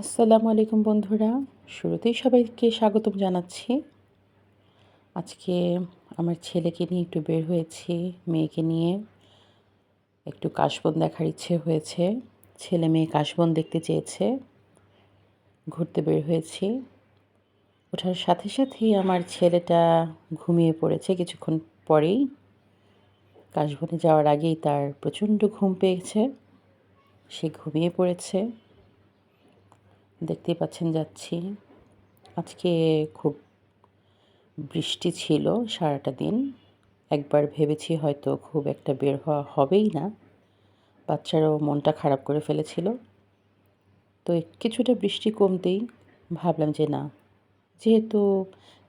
আসসালামু আলাইকুম বন্ধুরা। শুরুতেই সবাইকে স্বাগতম জানাচ্ছি। আজকে আমার ছেলেকে নিয়ে একটু বের হয়েছি, মেয়েকে নিয়ে। একটু কাশবন দেখার ইচ্ছে হয়েছে। ছেলে মেয়ে কাশবন দেখতে চেয়েছে। ঘুরতে বের হয়েছি। ওঠার সাথে সাথেই আমার ছেলেটা ঘুমিয়ে পড়েছে কিছুক্ষণ পরেই। কাশবনে যাওয়ার আগেই তার প্রচণ্ড ঘুম পেয়েছে। সে ঘুমিয়ে পড়েছে। দেখতেই পাচ্ছেন, যাচ্ছি। আজকে খুব বৃষ্টি ছিল সারাটা দিন। একবার ভেবেছি হয়তো খুব একটা বের হওয়া হবেই না। বাচ্চারাও মনটা খারাপ করে ফেলেছিল। তো কিছুটা বৃষ্টি কমতেই ভাবলাম যে না, যেহেতু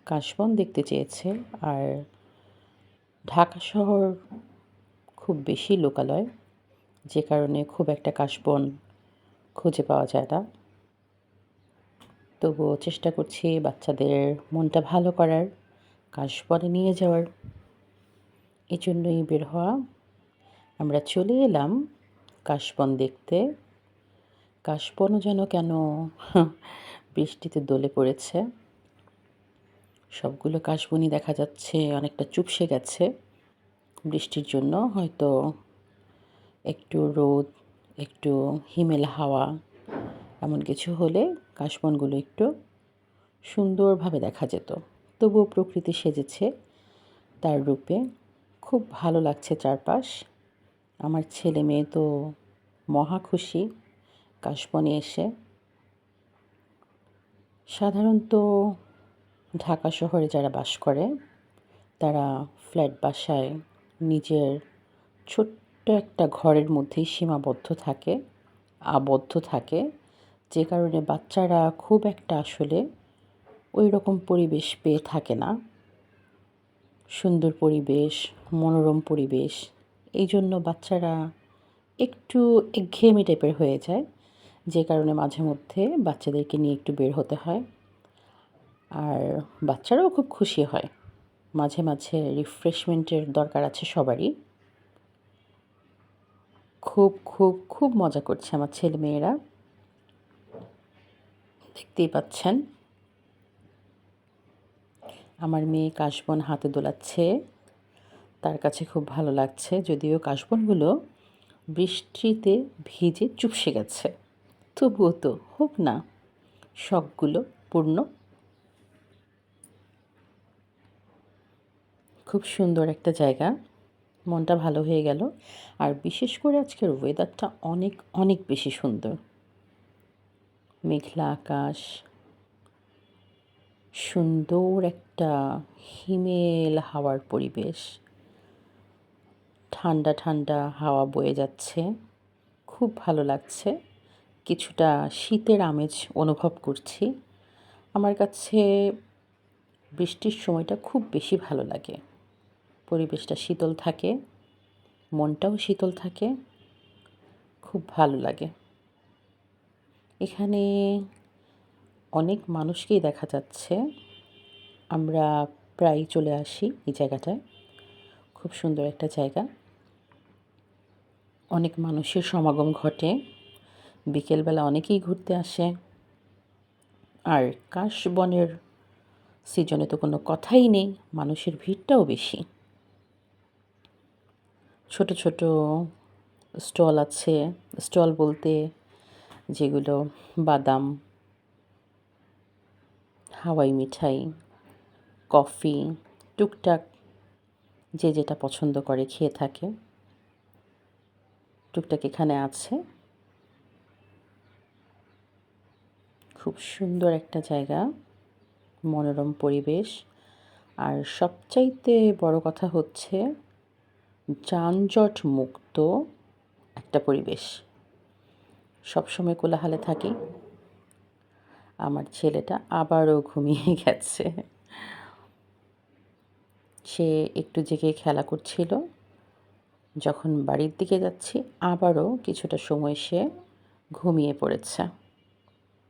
কাশবন দেখতে চেয়েছে আর ঢাকা শহর খুব বেশি লোকালয়, যে কারণে খুব একটা কাশবন খুঁজে পাওয়া যায় না। তবুও চেষ্টা করছি বাচ্চাদের মনটা ভালো করার কাশবনে নিয়ে যাওয়ার। এই জন্যই বের হওয়া। আমরা চলে এলাম কাশবন দেখতে। কাশবনও যেন কেন বৃষ্টিতে দোলে পড়েছে। সবগুলো কাশবনই দেখা যাচ্ছে অনেকটা চুপসে গেছে। বৃষ্টির জন্য হয়তো একটু রোদ, একটু হিমেল হাওয়া, এমন কিছু হলে কাশবনগুলো একটু সুন্দরভাবে দেখা যেত। তবুও প্রকৃতি সেজেছে তার রূপে। খুব ভালো লাগছে চারপাশ। আমার ছেলে মেয়ে তো মহা খুশি কাশবনে এসে। সাধারণত ঢাকা শহরে যারা বাস করে, তারা ফ্ল্যাট বাসায় নিজের ছোট্ট একটা ঘরের মধ্যেই সীমাবদ্ধ থাকে, আবদ্ধ থাকে। যে কারণে বাচ্চারা খুব একটা আসলে ওই রকম পরিবেশ পেয়ে থাকে না। সুন্দর পরিবেশ, মনোরম পরিবেশ, এই জন্য বাচ্চারা একটু একঘেয়েমি টাইপের হয়ে যায়, যে কারণে মাঝে মধ্যে বাচ্চাদেরকে নিয়ে একটু বের হতে হয়। আর বাচ্চারাও খুব খুশি হয়। মাঝে মাঝে রিফ্রেশমেন্টের দরকার আছে সবারই। খুব খুব খুব মজা করছে আমার ছেলে মেয়েরা দেখতেই পাচ্ছেন। আমার মেয়ে কাশবন হাতে দোলাচ্ছে। তার কাছে খুব ভালো লাগছে, যদিও কাশবনগুলো বৃষ্টিতে ভিজে চুপসে গেছে। তবুও তো হোক না, শখগুলো পূর্ণ। খুব সুন্দর একটা জায়গা। মনটা ভালো হয়ে গেল। আর বিশেষ করে আজকের ওয়েদারটা অনেক অনেক বেশি সুন্দর। মেঘলা আকাশ, সুন্দর একটা হিমেল হাওয়ার পরিবেশ। ঠান্ডা ঠান্ডা হাওয়া বয়ে যাচ্ছে। খুব ভালো লাগছে। কিছুটা শীতের আমেজ অনুভব করছি। আমার কাছে বৃষ্টির সময়টা খুব বেশি ভালো লাগে। পরিবেশটা শীতল থাকে, মনটাও শীতল থাকে, খুব ভালো লাগে। এখানে অনেক মানুষকেই দেখা যাচ্ছে। আমরা প্রায় চলে আসি এই জায়গাটায়। খুব সুন্দর একটা জায়গা। অনেক মানুষের সমাগম ঘটে। বিকেলবেলা অনেকেই ঘুরতে আসে। আর কাশবনের সিজনে তো কোনো কথাই নেই, মানুষের ভিড়টাও বেশি। ছোট ছোট স্টল আছে। স্টল বলতে যেগুলো বাদাম, হাওয়াই মিঠাই, কফি, টুকটাক যে যেটা পছন্দ করে খেয়ে থাকে। টুকটাক এখানে আছে। খুব সুন্দর একটা জায়গা, মনোরম পরিবেশ। আর সবচাইতে বড় কথা হচ্ছে যানজট মুক্ত একটা পরিবেশ। সবসময় কোলাহালে থাকি। আমার ছেলেটা আবারও ঘুমিয়ে গেছে। সে একটু জেগে খেলা করছিল। যখন বাড়ির দিকে যাচ্ছি, আবারও কিছুটা সময় সে ঘুমিয়ে পড়েছে।